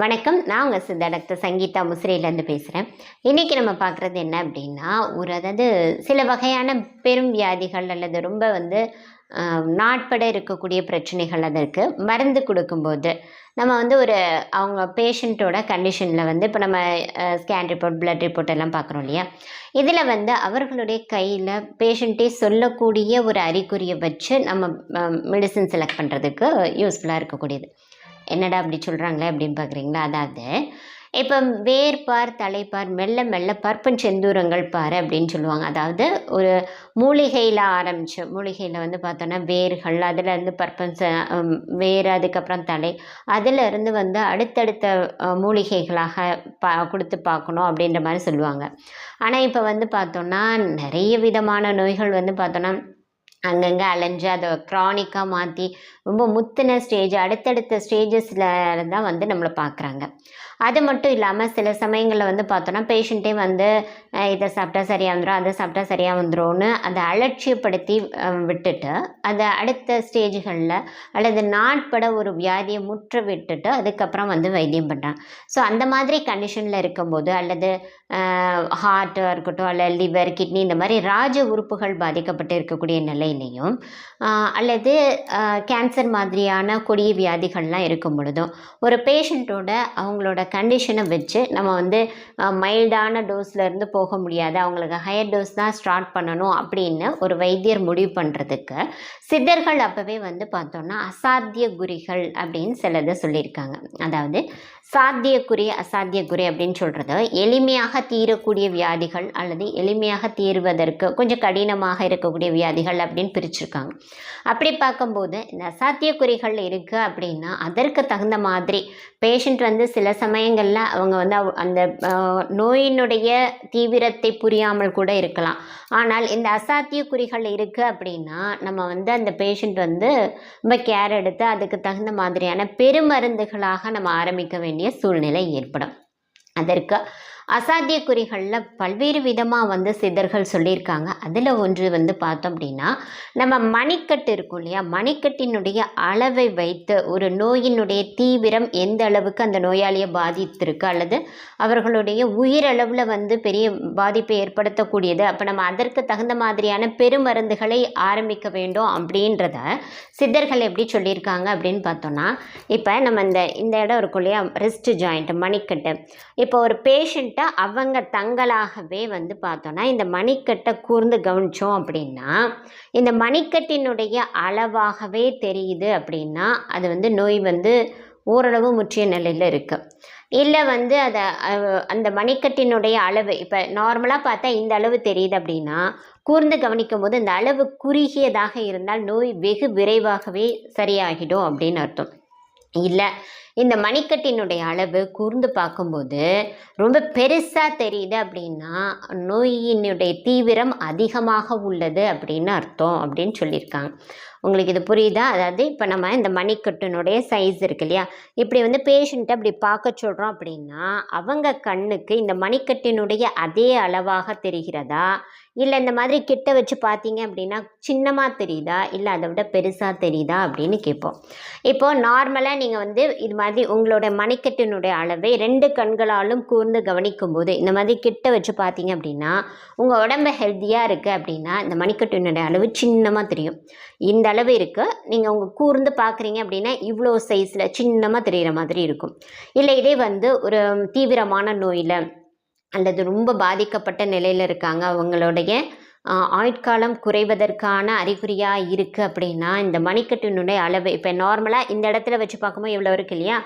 வணக்கம். நான் உங்கள் சித்த டாக்டர் சங்கீதா முசிறியிலேருந்து பேசுகிறேன் இன்றைக்கி நம்ம பார்க்குறது என்ன அப்படின்னா ஒரு அதாவது சில வகையான பெரும் வியாதிகள் அல்லது ரொம்ப வந்து நாட்பட இருக்கக்கூடிய பிரச்சனைகள் அதற்கு மருந்து கொடுக்கும்போது நம்ம வந்து ஒரு அவங்க பேஷண்ட்டோட கண்டிஷனில் வந்து இப்போ நம்ம ஸ்கேன் ரிப்போர்ட் பிளட் ரிப்போர்ட் எல்லாம் பார்க்குறோம் இல்லையா? இதில் வந்து அவர்களுடைய கையில் பேஷண்ட்டே சொல்லக்கூடிய ஒரு அறிகுறியை வச்சு நம்ம மெடிசன் செலக்ட் பண்ணுறதுக்கு யூஸ்ஃபுல்லாக இருக்கக்கூடியது. என்னடா அப்படி சொல்கிறாங்களே அப்படின்னு பார்க்குறீங்களா அதாவது இப்போ வேர்பார் தலைப்பார் மெல்ல மெல்ல பற்பன் செந்தூரங்கள் பாரு அப்படின்னு சொல்லுவாங்க. அதாவது ஒரு மூலிகையில் ஆரம்பித்த மூலிகையில் வந்து பார்த்தோன்னா வேர்கள் அதில் இருந்து பற்பன் வேர் அதுக்கப்புறம் தலை அதிலிருந்து வந்து அடுத்தடுத்த மூலிகைகளாக பா கொடுத்து பார்க்கணும் அப்படின்ற மாதிரி சொல்லுவாங்க. ஆனால் இப்போ வந்து பார்த்தோன்னா நிறைய விதமான நோய்கள் வந்து பார்த்தோன்னா அங்கங்கே அலைஞ்சு அதை க்ரானிக்காக மாற்றி ரொம்ப முத்தின ஸ்டேஜ் அடுத்தடுத்த ஸ்டேஜஸில் தான் வந்து நம்மளை பார்க்குறாங்க அது மட்டும் இல்லாமல் சில சமயங்களில் வந்து பார்த்தோன்னா பேஷண்ட்டே வந்து இதை சாப்பிட்டா சரியாக வந்துடும் அதை சாப்பிட்டா சரியாக வந்துடும்னு அதை அலட்சியப்படுத்தி விட்டுட்டு அதை அடுத்த ஸ்டேஜ்களில் அல்லது நாட்பட ஒரு வியாதியை முற்ற விட்டுட்டு அதுக்கப்புறம் வந்து வைத்தியம் பண்ணுறாங்க ஸோ அந்த மாதிரி கண்டிஷனில் இருக்கும்போது அல்லது ஹார்ட்டாக இருக்கட்டும் அல்ல லிவர் கிட்னி இந்த மாதிரி ராஜ உறுப்புகள் பாதிக்கப்பட்டு இருக்கக்கூடிய நிலையிலையும் அல்லது கேன்சர் மாதிரியான கொடிய வியாதிகள்லாம் இருக்கும் பொழுதும் ஒரு பேஷண்ட்டோட அவங்களோட கண்டிஷனை வச்சு நம்ம வந்து மைல்டான டோஸ்லேருந்து போக முடியாது. அவங்களுக்கு ஹையர் டோஸ் தான் ஸ்டார்ட் பண்ணணும் அப்படின்னு ஒரு வைத்தியர் முடிவு பண்ணுறதுக்கு சித்தர்கள் அப்போவே வந்து பார்த்தோன்னா அசாத்திய குறிகள் அப்படின்னு சிலதை சொல்லியிருக்காங்க. அதாவது சாத்தியக்குறி அசாத்தியக்குறி அப்படின்னு சொல்கிறது எளிமையாக தீரக்கூடிய வியாதிகள் அல்லது எளிமையாக தீர்வதற்கு கொஞ்சம் கடினமாக இருக்கக்கூடிய வியாதிகள் அப்படின்னு பிரிச்சிருக்காங்க. அப்படி பார்க்கும்போது இந்த அசாத்தியக்குறிகள் இருக்குது அப்படின்னா அதற்கு தகுந்த மாதிரி பேஷண்ட் வந்து சில சமயம் சமயங்களில் அவங்க வந்து அந்த நோயினுடைய தீவிரத்தை புரியாமல் கூட இருக்கலாம். ஆனால் இந்த அசாத்திய குறிகள் இருக்குது அப்படின்னா நம்ம வந்து அந்த பேஷண்ட் வந்து ரொம்ப கேர் எடுத்து அதுக்கு தகுந்த மாதிரியான பெருமருந்துகளாக நம்ம ஆரம்பிக்க வேண்டிய சூழ்நிலை ஏற்படும். அதற்கு அசாத்திய குறிகளில் பல்வேறு விதமாக வந்து சித்தர்கள் சொல்லியிருக்காங்க. அதில் ஒன்று வந்து பார்த்தோம் அப்படின்னா நம்ம மணிக்கட்டு இருக்கும் இல்லையா? மணிக்கட்டினுடைய அளவை வைத்து ஒரு நோயினுடைய தீவிரம் எந்த அளவுக்கு அந்த நோயாளியை பாதித்திருக்கு? அல்லது அவர்களுடைய உயிரளவில் வந்து பெரிய பாதிப்பை ஏற்படுத்தக்கூடியது? அப்போ நம்ம அதற்கு தகுந்த மாதிரியான பெருமருந்துகளை ஆரம்பிக்க வேண்டும் அப்படின்றத சித்தர்கள் எப்படி சொல்லியிருக்காங்க அப்படின்னு பார்த்தோன்னா இப்போ நம்ம இந்த இந்த இடம் இருக்கும் இல்லையா? ரிஸ்ட் ஜாயிண்ட் மணிக்கட்டு. இப்போ ஒரு பேஷண்ட் பேஷண்ட்டை அவங்க தங்களாகவே வந்து பார்த்தோன்னா இந்த மணிக்கட்டை கூர்ந்து கவனித்தோம் அப்படின்னா இந்த மணிக்கட்டினுடைய அளவாகவே தெரியுது அப்படின்னா அது வந்து நோய் வந்து ஓரளவு முற்றிய நிலையில் இருக்குது இல்லை வந்து அதை அந்த மணிக்கட்டினுடைய அளவு இப்போ நார்மலாக பார்த்தா இந்த அளவு தெரியுது அப்படின்னா கூர்ந்து கவனிக்கும் போது இந்த அளவு குறுகியதாக இருந்தால் நோய் வெகு விரைவாகவே சரியாகிடும் அப்படின்னு அர்த்தம். இல்லை இந்த மணிக்கட்டினுடைய அளவு கூர்ந்து பார்க்கும்போது ரொம்ப பெருசாக தெரியுது அப்படின்னா நோயினுடைய தீவிரம் அதிகமாக உள்ளது அப்படின்னு அர்த்தம் அப்படின்னு சொல்லியிருக்காங்க. உங்களுக்கு இது புரியுதா? அதாவது இப்போ நம்ம இந்த மணிக்கட்டினுடைய சைஸ் இருக்கு இல்லையா? இப்படி வந்து பேஷண்ட்டை அப்படி பார்க்க சொல்கிறோம் அப்படின்னா அவங்க கண்ணுக்கு இந்த மணிக்கட்டினுடைய அதே அளவாக தெரிகிறதா? இல்லை இந்த மாதிரி கிட்ட வச்சு பார்த்தீங்க அப்படின்னா சின்னமாக தெரியுதா? இல்லை அதை விட பெருசாக தெரியுதா அப்படின்னு கேட்போம். இப்போது நார்மலாக நீங்கள் வந்து இது மாதிரி உங்களோட மணிக்கட்டினுடைய அளவை ரெண்டு கண்களாலும் கூர்ந்து கவனிக்கும் போது இந்த மாதிரி கிட்ட வச்சு பார்த்தீங்க அப்படின்னா உங்கள் உடம்பு ஹெல்த்தியாக இருக்குது அப்படின்னா இந்த மணிக்கட்டினுடைய அளவு சின்னமாக தெரியும். இந்த அளவு இருக்குது நீங்கள் உங்கள் கூர்ந்து பார்க்குறீங்க அப்படின்னா இவ்வளோ சைஸில் சின்னமாக தெரிகிற மாதிரி இருக்கும். இல்லை இதே வந்து ஒரு தீவிரமான நோயில் அல்லது ரொம்ப பாதிக்கப்பட்ட நிலையில் இருக்காங்க அவங்களுடைய ஆயுட்காலம் குறைவதற்கான அறிகுறியாக இருக்குது அப்படின்னா இந்த மணிக்கட்டினுடைய அளவு இப்போ நார்மலாக இந்த இடத்துல வச்சு பார்க்கும்போது இவ்வளோ இருக்கு இல்லையா?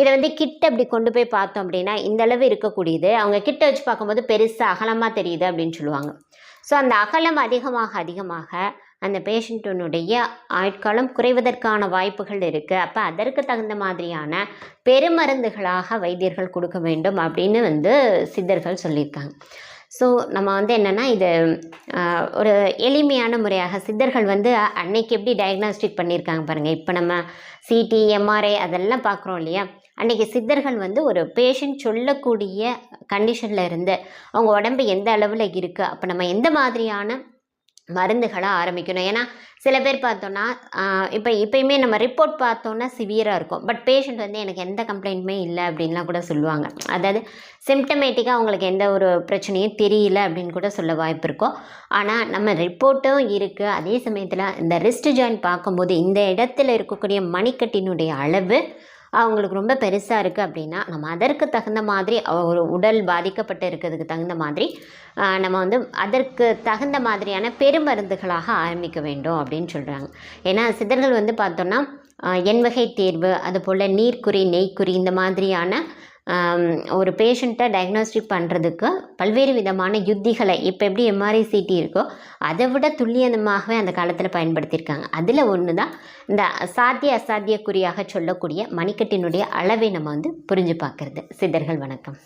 இதை வந்து கிட்ட அப்படி கொண்டு போய் பார்த்தோம் அப்படின்னா இந்த அளவு இருக்கக்கூடியது. அவங்க கிட்ட வச்சு பார்க்கும்போது பெருசாக அகலமாக தெரியுது அப்படின்னு சொல்லுவாங்க. ஸோ அந்த அகலம் அதிகமாக அதிகமாக அந்த பேஷண்ட்டினுடைய ஆயுட்காலம் குறைவதற்கான வாய்ப்புகள் இருக்குது அப்போ அதற்கு தகுந்த மாதிரியான பெருமருந்துகளாக வைத்தியர்கள் கொடுக்க வேண்டும் அப்படின்னு வந்து சித்தர்கள் சொல்லியிருக்காங்க. ஸோ நம்ம வந்து என்னென்னா இது ஒரு எளிமையான முறையாக சித்தர்கள் வந்து அன்னைக்கு எப்படி டயக்னாஸ்டிக் பண்ணியிருக்காங்க பாருங்கள் இப்போ நம்ம சிடி எம்ஆர்ஐ அதெல்லாம் பார்க்குறோம் இல்லையா? அன்னைக்கு சித்தர்கள் வந்து ஒரு பேஷண்ட் சொல்லக்கூடிய கண்டிஷனில் இருந்து அவங்க உடம்பு எந்த அளவில் இருக்குது அப்போ நம்ம எந்த மாதிரியான மருந்துகளாக ஆரம்பிக்கணும். ஏன்னா சில பேர் பார்த்தோன்னா இப்போ இப்பயுமே நம்ம ரிப்போர்ட் பார்த்தோன்னா சிவியராக இருக்கும். பட் பேஷண்ட் வந்து எனக்கு எந்த கம்ப்ளைண்ட்டுமே இல்லை அப்படின்லாம் கூட சொல்லுவாங்க. அதாவது சிம்டமேட்டிக்காக அவங்களுக்கு எந்த ஒரு பிரச்சனையும் தெரியல அப்படின்னு கூட சொல்ல வாய்ப்பு இருக்கும். ஆனால் நம்ம ரிப்போர்ட்டும் இருக்குது அதே சமயத்தில் இந்த ரிஸ்ட் ஜாயின் பார்க்கும்போது இந்த இடத்துல இருக்கக்கூடிய மணிக்கட்டினுடைய அளவு அவங்களுக்கு ரொம்ப பெருசாக இருக்குது அப்படின்னா நம்ம அதற்கு தகுந்த மாதிரி ஒரு உடல் பாதிக்கப்பட்டு இருக்கிறதுக்கு தகுந்த மாதிரி நம்ம வந்து அதற்கு தகுந்த மாதிரியான பெருமருந்துகளாக ஆரம்பிக்க வேண்டும் அப்படின்னு சொல்கிறாங்க ஏன்னா சித்தர்கள் வந்து பார்த்தோன்னா எண்வகை தேர்வு அதுபோல் நீர்க்குறி நெய்க்குறி இந்த மாதிரியான ஒரு பேஷண்ட்டை டயக்னோஸ்டிக் பண்ணுறதுக்கு பல்வேறு விதமான யுத்திகளை இப்போ எப்படி எம்ஆர்ஐ சிடி இருக்கோ அதை விட துல்லியமாகவே அந்த காலத்தில் பயன்படுத்தியிருக்காங்க. அதில் ஒன்று தான் இந்த சாத்திய அசாத்திய அசாத்தியக்குறியாக சொல்லக்கூடிய மணிக்கட்டினுடைய அளவை நம்ம வந்து புரிஞ்சு பார்க்கறது. சித்தர்கள் வணக்கம்.